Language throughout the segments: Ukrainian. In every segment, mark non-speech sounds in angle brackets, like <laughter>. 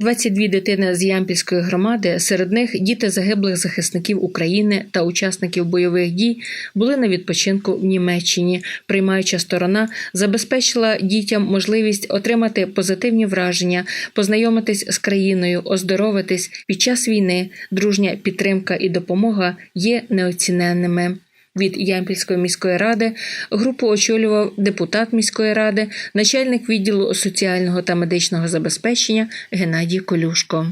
22 дитини з Ямпільської громади, серед них діти загиблих захисників України та учасників бойових дій, були на відпочинку в Німеччині. Приймаюча сторона забезпечила дітям можливість отримати позитивні враження, познайомитись з країною, оздоровитись під час війни. Дружня підтримка і допомога є неоціненними. Від Ямпільської міської ради групу очолював депутат міської ради, начальник відділу соціального та медичного забезпечення Геннадій Колюшко.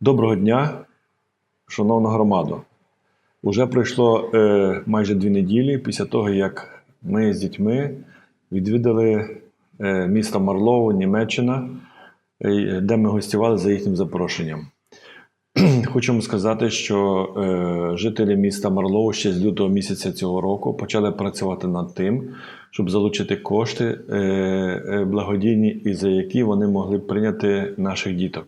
Доброго дня, шановна громада. Уже пройшло е, майже дві неділі після того, як ми з дітьми відвідали е, місто Марлоу, Німеччина, е, де ми гостювали за їхнім запрошенням. <clears throat> Хочу сказати, що е, жителі міста Марлоу ще з лютого місяця цього року почали працювати над тим, щоб залучити кошти е, е, благодійні, і за які вони могли б прийняти наших діток.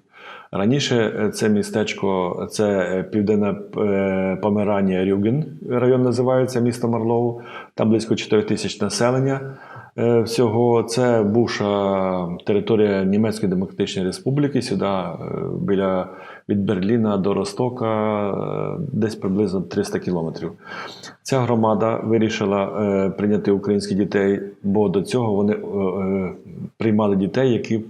Раніше е, це містечко, це е, південна е, Померанія Рюген, район називається місто Марлоу. Там близько 4 тисяч населення. Всього це бувша територія Німецької Демократичної Республіки. Сюди біля від Берліна до Ростока е, десь приблизно 300 кілометрів. Ця громада вирішила е, прийняти українських дітей, бо до цього вони е, приймали дітей, які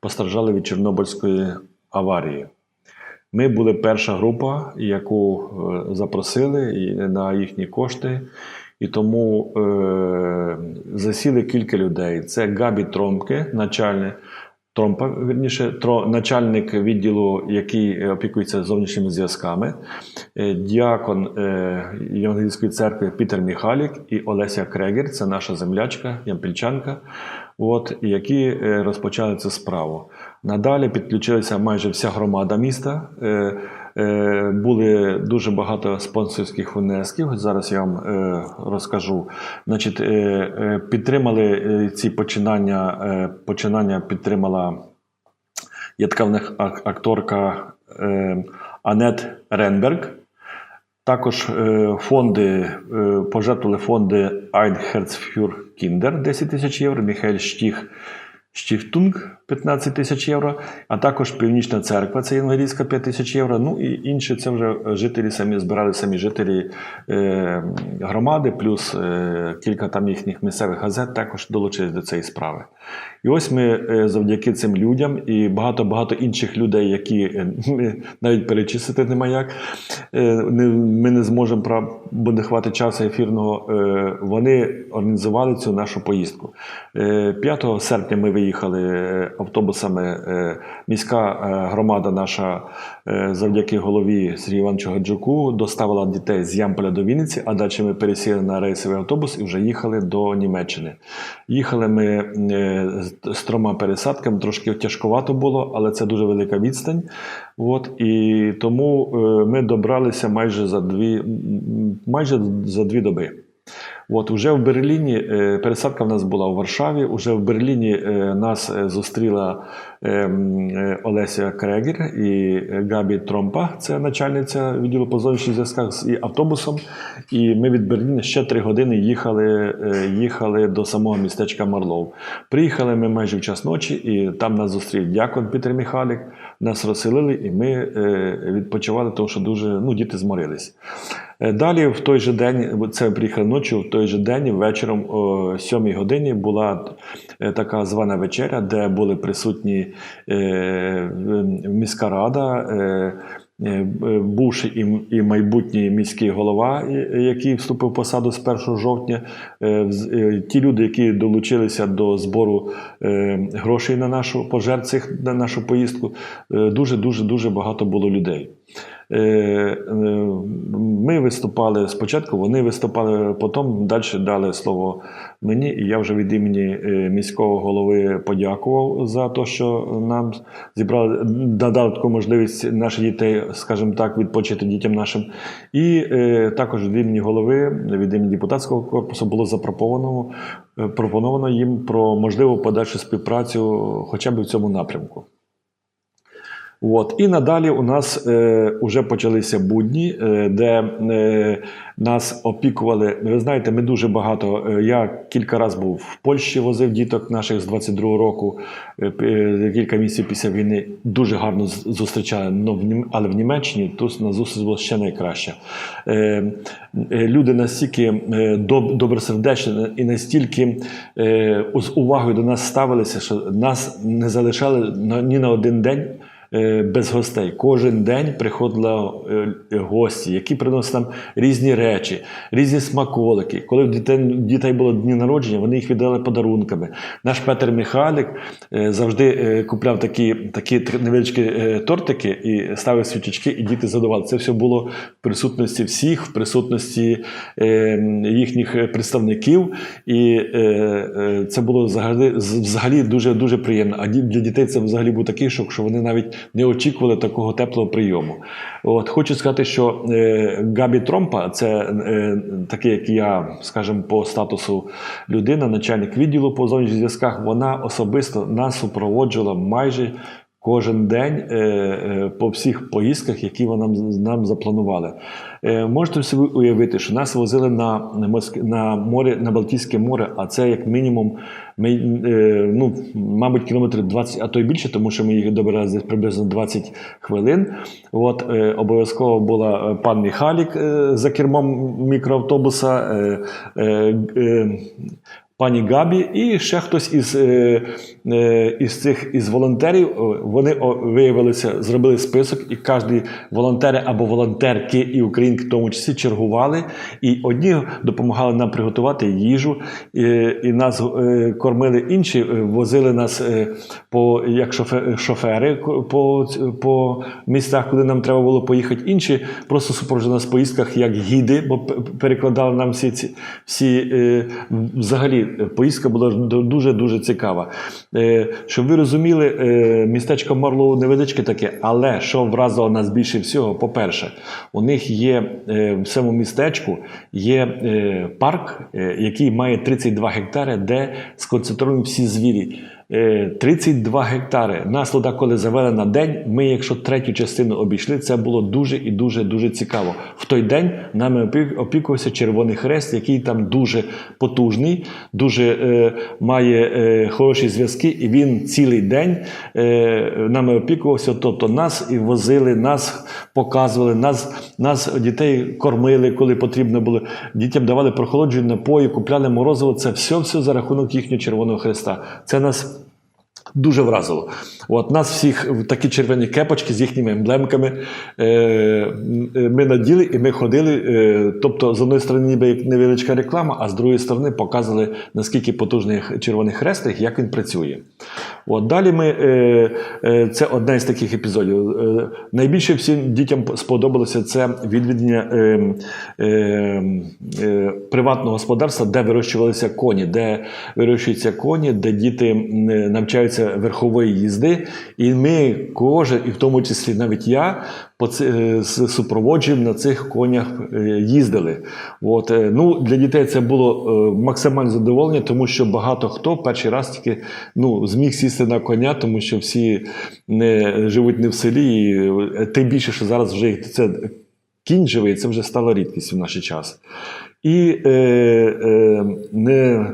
постраждали від Чорнобильської аварії. Ми були перша група, яку запросили на їхні кошти. І тому е, засіли кілька людей. Це Габі Тромке, начальник Тромпа, вірніше, тро, начальник відділу, який опікується зовнішніми зв'язками, е, діакон Євангелійської Євангельської церкви Пітер Міхалік і Олеся Крегер, це наша землячка, ямпільчанка, от, які е, розпочали цю справу. Надалі підключилася майже вся громада міста. Е, були дуже багато спонсорських внесків. Зараз я вам е, розкажу. Значить, е, підтримали ці починання. Починання підтримала є така в них акторка Анет Ренберг. Також фонди пожертвували фонди Herz für Kinder 10 тисяч євро, Міхель Штіх Штіфтунг 15 тисяч євро, а також Північна церква, це євангелійська 5 тисяч євро. Ну і інші це вже жителі самі збирали самі жителі е, громади, плюс е, кілька там їхніх місцевих газет також долучились до цієї справи. І ось ми е, завдяки цим людям і багато-багато інших людей, які е, навіть перечислити нема як, е, ми не зможемо, бо не часу ефірного. Вони організували цю нашу поїздку. Е, 5 серпня ми виїхали автобусами. Міська громада наша завдяки голові Сергію Івановичу Гаджуку доставила дітей з Ямполя до Вінниці, а далі ми пересіли на рейсовий автобус і вже їхали до Німеччини. Їхали ми з- з трьома пересадками, трошки тяжкувато було, але це дуже велика відстань. От, і тому е, ми добралися майже за дві, майже за дві доби. От уже в Берліні е, пересадка в нас була у Варшаві. Уже в Берліні е, нас е, зустріла е, м, е, Олеся Крегер і Габі Тромпа, це начальниця відділу по зовнішніх зв'язках з автобусом. І ми від Берліна ще три години їхали, їхали до самого містечка Марлов. Приїхали ми майже в час ночі, і там нас зустрів дякон Пітер Міхалік. Нас розселили, і ми відпочивали, тому що дуже ну, діти зморились. Е, Далі, в той же день, це приїхали ночі, в той же день, вечором о 7 годині була е, така звана вечеря, де були присутні е, міська рада. Бувший і, майбутній міський голова, який вступив в посаду з 1 жовтня, ті люди, які долучилися до збору грошей на нашу пожертв на нашу поїздку, дуже дуже дуже багато було людей. Е, е, Ми виступали спочатку, вони виступали, потім далі дали слово мені, і я вже від імені е, міського голови подякував за те, що нам зібрали, надали таку можливість наших дітей, скажімо так, відпочити дітям нашим. І також від імені голови, від імені депутатського корпусу було запропоновано пропоновано їм про можливу подальшу співпрацю хоча б в цьому напрямку. От. І надалі у нас е, вже почалися будні, е, де е, нас опікували. Ви знаєте, ми дуже багато. е, Я кілька разів був в Польщі, возив діток наших з 22-го року. е, е, Кілька місяців після війни дуже гарно зустрічали. Ну, в але в Німеччині тут на зустріч було ще найкраще. Е, е, Люди настільки е, доб- добросердечні і настільки е, з увагою до нас ставилися, що нас не залишали на- ні на один день без гостей. Кожен день приходили е, гості, які приносили нам різні речі, різні смаколики. Коли в дітей, було дні народження, вони їх віддали подарунками. Наш Петр Михайлик е, завжди е, купляв такі, такі невеличкі е, тортики і ставив свічечки, і діти задавали. Це все було в присутності всіх, в присутності е, їхніх е, представників. І е, е, це було взагалі, взагалі дуже дуже приємно. А для дітей це взагалі був такий шок, що вони навіть не очікували такого теплого прийому. От хочу сказати, що е, Габі Тромпа, це е, такий, як я, скажімо, по статусу людина, начальник відділу по зовнішніх зв'язках, вона особисто нас супроводжувала майже. Кожен день е, е, по всіх поїздках, які вона нам, запланували. Е, можете собі уявити, що нас возили на, на, море, на Балтійське море, а це як мінімум, ми, ну, мабуть, кілометрів 20, а то й більше, тому що ми їх добирали приблизно 20 хвилин. От, обов'язково була пан Міхалік за кермом мікроавтобуса. Е, е, е, Пані Габі і ще хтось із, е, е, із цих із волонтерів. Вони виявилися, зробили список, і кожні волонтери або волонтерки, і українки в тому числі чергували. І одні допомагали нам приготувати їжу, і, і нас е, кормили інші, е, возили нас е, по як шофе- шофери по, по містах, куди нам треба було поїхати. Інші просто супроводжували нас в поїздках як гіди, бо перекладали нам всі ці всі е, поїздка була дуже дуже цікава. Е, щоб ви розуміли, е, містечко Марлоу невеличке таке, але що вразило нас більше всього, по-перше, у них є е, в цьому містечку є парк, який має 32 гектари, де сконцентровані всі звірі. Е, 32 гектари. Нас туди, коли завели на день, ми, якщо третю частину обійшли, це було дуже і дуже дуже цікаво. В той день нами опікувався Червоний Хрест, який там дуже потужний, дуже е, має е, хороші зв'язки, і він цілий день е, нами опікувався. Тобто нас і возили, нас показували, нас, нас дітей кормили, коли потрібно було. Дітям давали прохолоджені напої, купляли морозиво. Це все за рахунок їхнього Червоного Хреста. Це нас Дуже вразило. От нас всіх в такі червоні кепочки з їхніми емблемками е, е, ми наділи і ми ходили. Е, тобто, з одної сторони, ніби як невеличка реклама, а з другої сторони показували, наскільки потужний червоний хрестик, як він працює. От далі ми е, е, це одне з таких епізодів. Е, найбільше всім дітям сподобалося це відвідання е, е, е, приватного господарства, де вирощувалися коні, де вирощуються коні, де діти м, е, верхової їзди. І ми кожен, і в тому числі навіть я, е, з супроводженням на цих конях е, їздили. От, е, ну, для дітей це було максимальне задоволення, тому що багато хто перший раз тільки ну, зміг сісти на коня, тому що всі не живуть не в селі. І, тим більше, що зараз вже їх це кінь живий, це вже стало рідкістю в наш час. І е, е, не.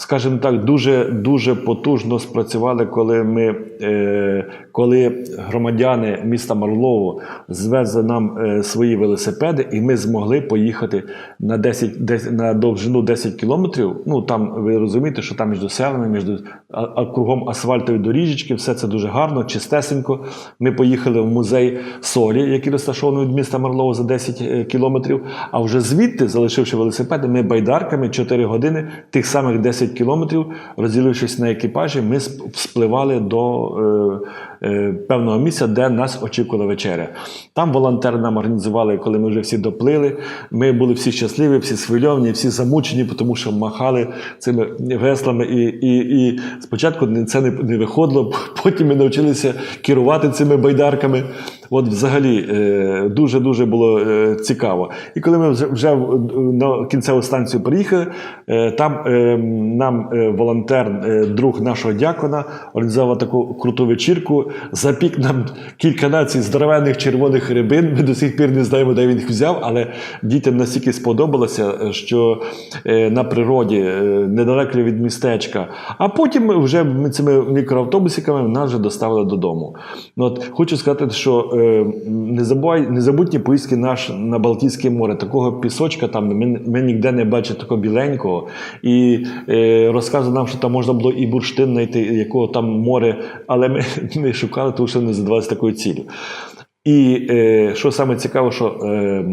Скажімо так, дуже дуже потужно спрацювали, коли ми, е, коли громадяни міста Марлово звезли нам е, свої велосипеди, і ми змогли поїхати на 10, 10 на довжину 10 кілометрів. Ну там ви розумієте, що там між селами, між а, а кругом асфальтові доріжечки, все це дуже гарно, чистесенько. Ми поїхали в музей солі, який розташований від міста Марлово за 10 е, кілометрів. А вже звідти, залишивши велосипеди, ми байдарками 4 години тих самих 10 кілометрів, розділившись на екіпажі, ми спливали до е, певного місця, де нас очікувала вечеря. Там волонтери нам організували, коли ми вже всі доплили. Ми були всі щасливі, всі свильовані, всі замучені, тому що махали цими веслами. І, і, і спочатку це не, не виходило, <laughs> потім ми навчилися керувати цими байдарками. От взагалі е, дуже-дуже було е, цікаво. І коли ми вже, на кінцеву станцію приїхали, там нам волонтер, друг нашого дякона, організував таку круту вечірку. Запік нам кілька націй здоровенних червоних рибин. Ми до сих пір не знаємо, де він їх взяв, але дітям настільки сподобалося, що е, на природі, е, недалеко від містечка. А потім вже ми цими мікроавтобусиками нас вже доставили додому. От, хочу сказати, що е, не забувай, незабутні поїздки наш на Балтійське море. Такого пісочка там ми, ми ніде не бачили такого біленького. І розказує нам, що там можна було і бурштин знайти, якого там море, але ми шукали, тому що не задавалися такою ціллю. І е, що саме цікаво, що е,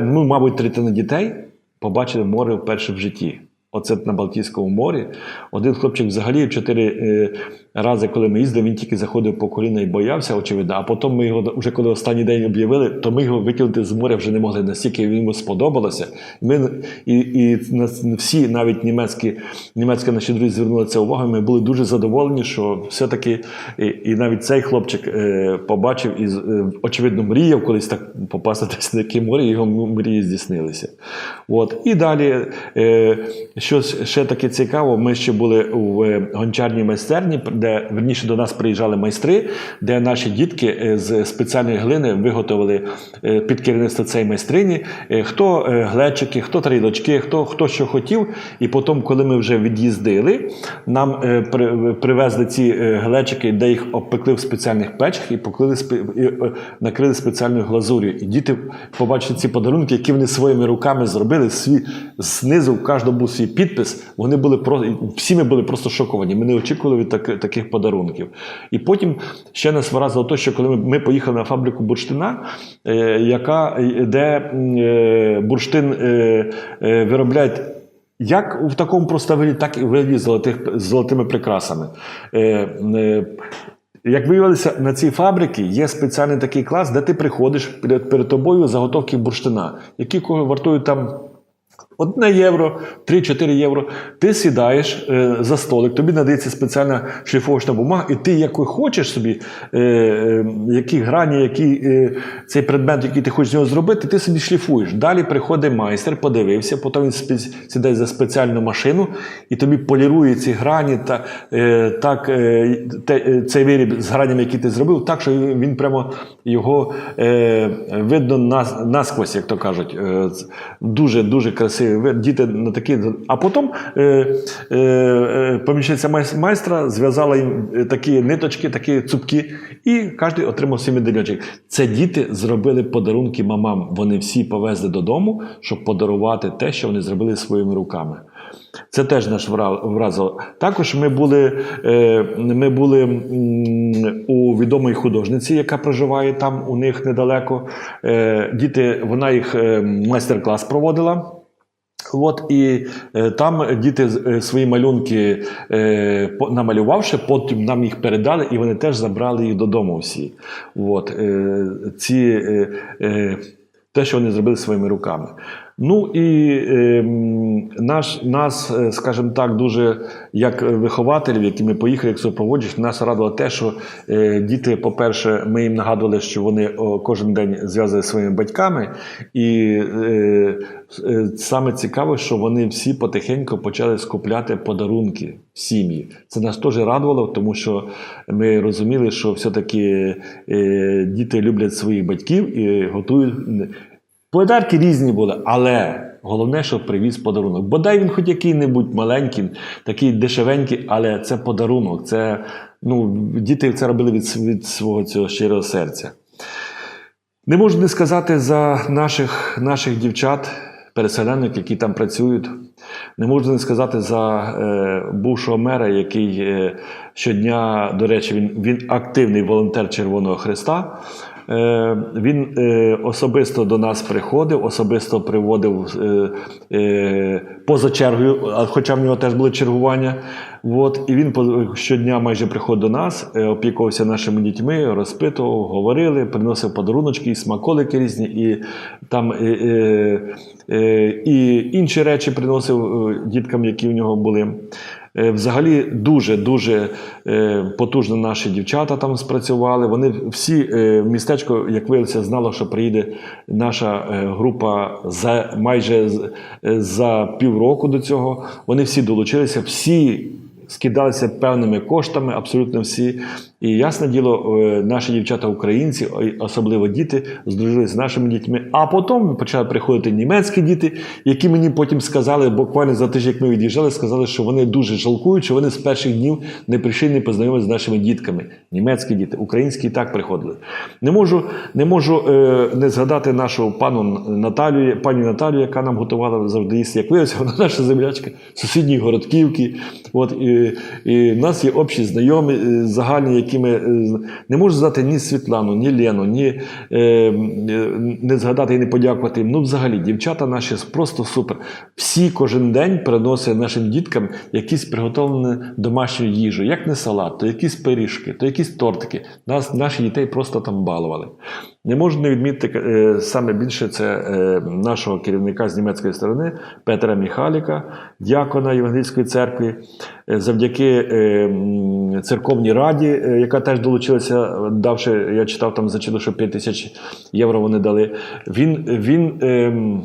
ну, мабуть, третина дітей побачили море вперше в житті. Оце на Балтійському морі. Один хлопчик взагалі чотири е, рази, коли ми їздили, він тільки заходив по коліна і боявся, очевидно. А потім ми його, вже коли останній день об'явили, то ми його викинути з моря вже не могли, настільки йому сподобалося. Ми, і і всі, навіть німецькі, німецькі наші друзі звернули це увагу. Ми були дуже задоволені, що все-таки і, і навіть цей хлопчик е, побачив і, е, очевидно, мріяв колись так попасти десь на таке море, його мрії здійснилися. От. І далі, е, щось ще таке цікаво, ми ще були в е, гончарній майстерні, де верніше до нас приїжджали майстри, де наші дітки е, з спеціальної глини виготовили е, під керівництво цієї майстрині, е, хто глечики, хто тарілочки, хто, хто що хотів. І потім, коли ми вже від'їздили, нам привезли ці глечики, де їх обпекли в спеціальних печах і поклали спе- і, накрили спеціальною глазур'ю. І діти побачили ці подарунки, які вони своїми руками зробили. Свій знизу в кожному був свій підпис. Вони були про всі ми були просто шоковані. Ми не очікували від так, таких подарунків. І потім ще нас вразило те, що коли ми, поїхали на фабрику бурштина, е, яка де е, бурштин е, виробляють. Як в такому просто так і в вигляді золотих, з золотими прикрасами. Е, е, як виявилося, на цій фабриці є спеціальний такий клас, де ти приходиш перед, перед тобою заготовки бурштина, які вартують там 1 євро, 3-4 євро. Ти сідаєш е, за столик, тобі надається спеціальна шліфовочна бумага, і ти який хочеш собі, е, е, які грані, які, е, цей предмет, який ти хочеш з нього зробити, ти собі шліфуєш. Далі приходить майстер, подивився, потім він сідає за спеціальну машину і тобі полірує ці грані та е, так, е, те, е, цей виріб з гранями, які ти зробив, так, що він прямо його е, видно нас, насквозь, як то кажуть. Е, дуже дуже красивий. Діти на такі. А потім е, е, е, помічниця майстра зв'язала їм е, такі ниточки, такі цупки, і кожен отримав свій медальйончик. Це діти зробили подарунки мамам. Вони всі повезли додому, щоб подарувати те, що вони зробили своїми руками. Це теж наш вра- вразило. Також ми були, е, ми були у відомої художниці, яка проживає там у них недалеко. Діти, вона їх майстер-клас проводила. От і е, там діти е, свої малюнки е, намалювавши, потім нам їх передали, і вони теж забрали їх додому всі. От, е, ці, е, е, те, що вони зробили своїми руками. Ну і е, наш, нас, е, скажімо так, дуже як вихователів, які ми поїхали, як супроводжують, нас радило те, що е, діти, по-перше, ми їм нагадували, що вони кожен день зв'язані зі своїми батьками. І е, е, саме цікаве, що вони всі потихеньку почали скупляти подарунки в сім'ї. Це нас теж радувало, тому що ми розуміли, що все-таки е, діти люблять своїх батьків і готують. Подарки різні були, але головне, щоб привіз подарунок. Бодай він хоч який-небудь маленький, такий дешевенький, але це подарунок. Це, ну, діти це робили від, від свого цього щирого серця. Не можу не сказати за наших, наших дівчат, переселенок, які там працюють. Не можу не сказати за е, бувшого мера, який е, щодня, до речі, він, він активний волонтер Червоного Христа. Е, він е, особисто до нас приходив, особисто приводив е, поза чергою, хоча в нього теж були чергування. От, і він щодня майже приходив до нас, опікувався нашими дітьми, розпитував, говорили, приносив подаруночки, і смаколики різні, і там е, е, і інші речі приносив діткам, які в нього були. Е, Взагалі дуже дуже е, потужно наші дівчата там спрацювали. Вони всі в містечко, як виявилося, знало, що приїде наша е, група за майже е, за півроку до цього. Вони всі долучилися, всі скидалися певними коштами, абсолютно всі. І ясне діло, е, наші дівчата українці, особливо діти, здружилися з нашими дітьми. А потім почали приходити німецькі діти, які мені потім сказали, буквально за тиждень, як ми від'їжджали, сказали, що вони дуже жалкують, що вони з перших днів не прийшли, не познайомилися з нашими дітками. Німецькі діти, українські і так приходили. Не можу, не можу е, не згадати нашу пану Наталію, пані Наталію, яка нам готувала завжди їсти. Як виявилося, вона наша землячка сусідньої городківки. От, і, і в нас є общі знайомі, е, загальні, які ми е, не можу згадати ні Світлану, ні Лену, ні е, не згадати і не подякувати їм. Ну, взагалі, дівчата наші просто супер. Всі кожен день приносять нашим діткам якісь приготовлені домашню їжу, як не салат, то якісь пиріжки, то якісь тортики. Нас, наші дітей просто там балували. Не можу не відмітити саме більше це нашого керівника з німецької сторони Петра Міхаліка, дякона Євангельської церкви, завдяки е, церковній раді, е, яка теж долучилася, давши, я читав там зачитав, що 5 тисяч євро вони дали. Він, він ем,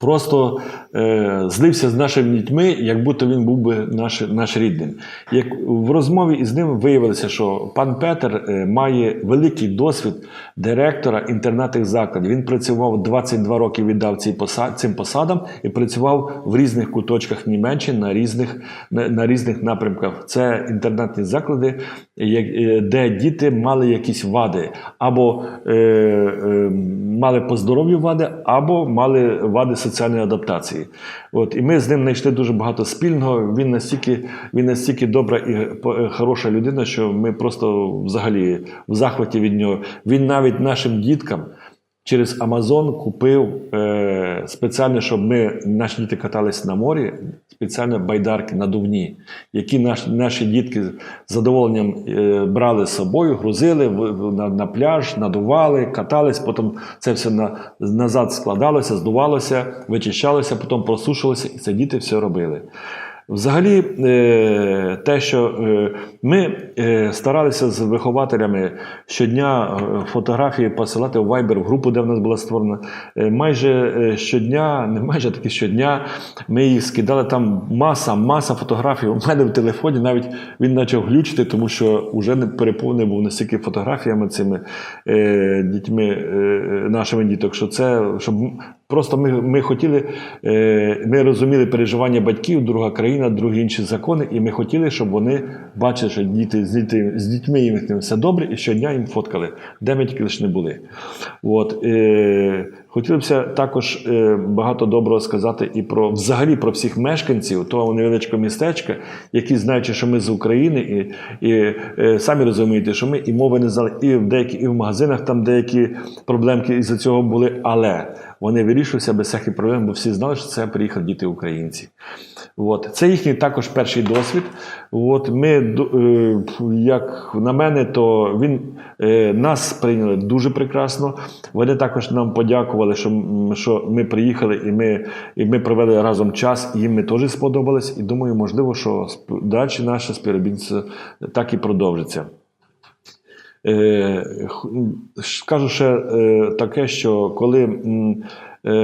просто е, злився з нашими дітьми, як будто він був би наш, наш рідним. Як в розмові із ним виявилося, що пан Петер е, має великий досвід директора інтернатних закладів. Він працював 22 роки, віддав цій поса- цим посадам і працював в різних куточках Німеччини на різних, на, на різних напрямках. Це інтернатні заклади, де діти мали якісь вади, або е, е, мали по здоров'ю вади, або мали вади соціальної адаптації. От, і ми з ним знайшли дуже багато спільного. Він настільки, він настільки добра і е, хороша людина, що ми просто взагалі в захваті від нього. Він навіть нашим діткам. Через Амазон купив е, спеціально, щоб ми, наші діти катались на морі, спеціально байдарки надувні, які наш, наші дітки з задоволенням е, брали з собою, грузили в, на, на пляж, надували, катались, потім це все на, назад складалося, здувалося, вичищалося, потім просушувалося, і це діти все робили. Взагалі, е, те, що е, ми е, старалися з вихователями щодня фотографії посилати в Viber, в групу, де в нас була створена, майже щодня, не майже таки щодня, ми їх скидали там маса, маса фотографій. У мене в телефоні навіть він почав глючити, тому що вже не переповнений був настільки фотографіями цими дітьми, нашими діток, що це щоб Просто ми, ми хотіли, е, ми розуміли переживання батьків, друга країна, другі інші закони, і ми хотіли, щоб вони бачили, що діти з, діти, з дітьми їм все добре, і щодня їм фоткали, де ми тільки лише не були. От, е, хотілося також е, багато доброго сказати і про взагалі про всіх мешканців того невеличкого містечка, які знаючи, що ми з України, і, і е, самі розумієте, що ми і мови не знали, і в деякі, і в магазинах там деякі проблемки із-за цього були, але вони вирішилися без всяких проблем, бо всі знали, що це приїхали діти українці. От. Це їхній також перший досвід. От. Ми, е, як на мене, то він е, нас прийняли дуже прекрасно. Вони також нам подякували, що, що ми приїхали і ми, і ми провели разом час, і їм ми теж сподобались. І думаю, можливо, що далі наше співробітництво так і продовжиться. Е, Скажу ще таке, що коли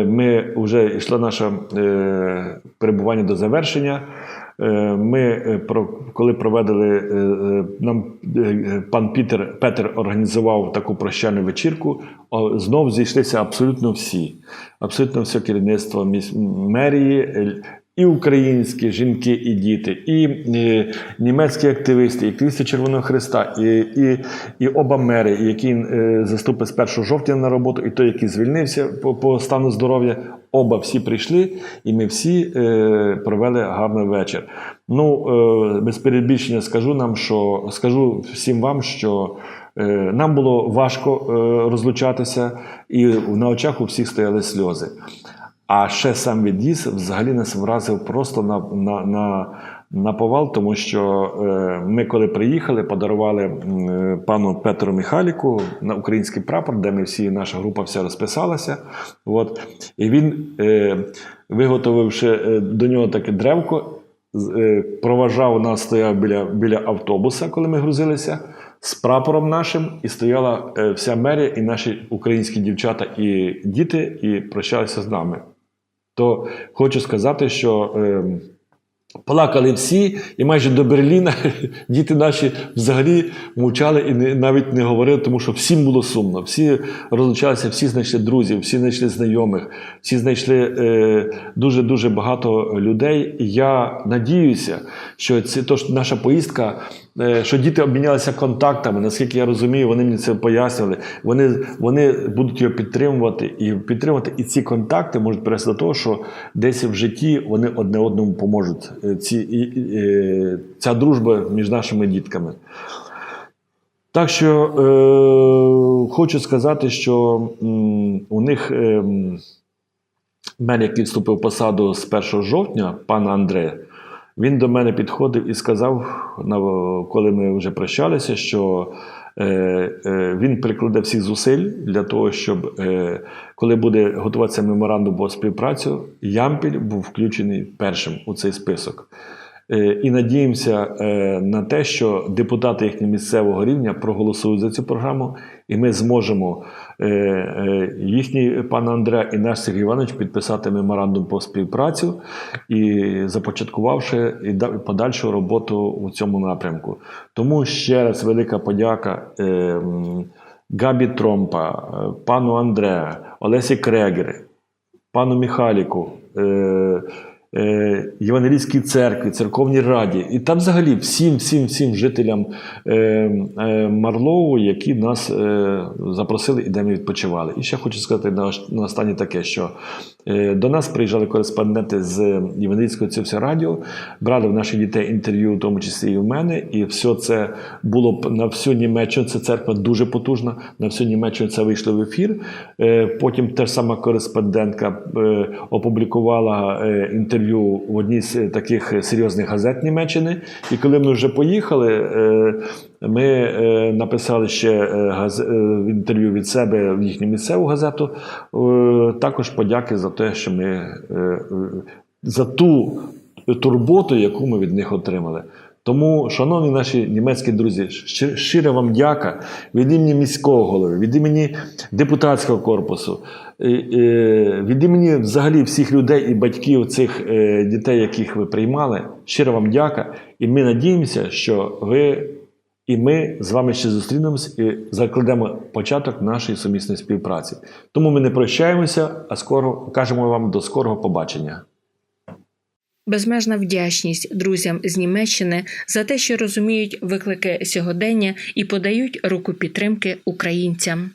ми вже йшло наше е, перебування до завершення, е, ми е, коли проведали е, е, нам е, пан Пітер Петер організував таку прощальну вечірку, знов зійшлися абсолютно всі, абсолютно все керівництво мерії. І українські жінки і діти, і, е, німецькі активісти, і активісти Червоного Христа, і, і, і оба мери, які е, заступив з 1 жовтня на роботу, і той, який звільнився по, по стану здоров'я, оба всі прийшли, і ми всі е, провели гарний вечір. Ну, е, без перебільшення скажу нам, що скажу всім вам, що е, нам було важко е, розлучатися, і на очах у всіх стояли сльози. А ще сам від'їзд взагалі нас вразив просто на, на, на, на повал, тому що е, ми, коли приїхали, подарували е, пану Петру Михайліку на український прапор, де ми всі, наша група вся розписалася. От. І він, е, виготовивши е, до нього таке древко, е, проважав нас, стояв біля, біля автобуса, коли ми грузилися. З прапором нашим і стояла е, вся мерія, і наші українські дівчата і діти, і прощалися з нами то хочу сказати, що е, Плакали всі, і майже до Берліна <laughs> діти наші взагалі мовчали і не, навіть не говорили, тому що всім було сумно. Всі розлучалися, всі знайшли друзів, всі знайшли знайомих, всі знайшли е, дуже дуже багато людей. І я надіюся, що це то, що наша поїздка, що діти обмінялися контактами. Наскільки я розумію, вони мені це пояснювали. Вони, вони будуть його підтримувати і підтримувати. І ці контакти можуть привести до того, що десь в житті вони одне одному поможуть. Е, Ці, і, і, е, ця дружба між нашими дітками. Так що е, хочу сказати, що м, у них е, м, мене, який вступив в посаду з 1 жовтня, пан Андре, він до мене підходив і сказав, коли ми вже прощалися, що е, е, він прикладе всіх зусиль для того, щоб е, коли буде готуватися меморандум про співпрацю, Ямпіль був включений першим у цей список. І надіємося на те, що депутати їхнього місцевого рівня проголосують за цю програму, і ми зможемо е, е, їхній пан Андре і наш Сергій Іванович підписати меморандум про співпрацю і започаткувавши і да- і подальшу роботу у цьому напрямку. Тому ще раз велика подяка. е, Габі Тромпа, пану Андре, Олесі Крегери, пану Міхаліку, е, Євангелійській церкві, церковній раді, і там взагалі всім, всім, всім жителям е, е, Марлову, які нас запросили і де ми відпочивали. І ще хочу сказати на, останнє таке, що до нас приїжджали кореспонденти з Євангелійського цився радіо, брали в наших дітей інтерв'ю, в тому числі і в мене, і все це було на всю Німеччину. Це церква дуже потужна. На всю Німеччину це вийшло в ефір. Потім та ж сама кореспондентка опублікувала е, інтерв'ю в одній з е, таких серйозних газет Німеччини. І коли ми вже поїхали, е, ми е, написали ще е, е, інтерв'ю від себе в їхню місцеву газету. Е, Також подяки за те, що ми е, е, за ту турботу, яку ми від них отримали. Тому, шановні наші німецькі друзі, щи- щира вам дяка від імені міського голови, від імені депутатського корпусу, від імені взагалі всіх людей і батьків цих е, дітей, яких ви приймали. Щира вам дяка. І ми надіємося, що ви і ми з вами ще зустрінемось і закладемо початок нашої сумісної співпраці. Тому ми не прощаємося, а скоро кажемо вам до скорого побачення. Безмежна вдячність друзям з Німеччини за те, що розуміють виклики сьогодення і подають руку підтримки українцям.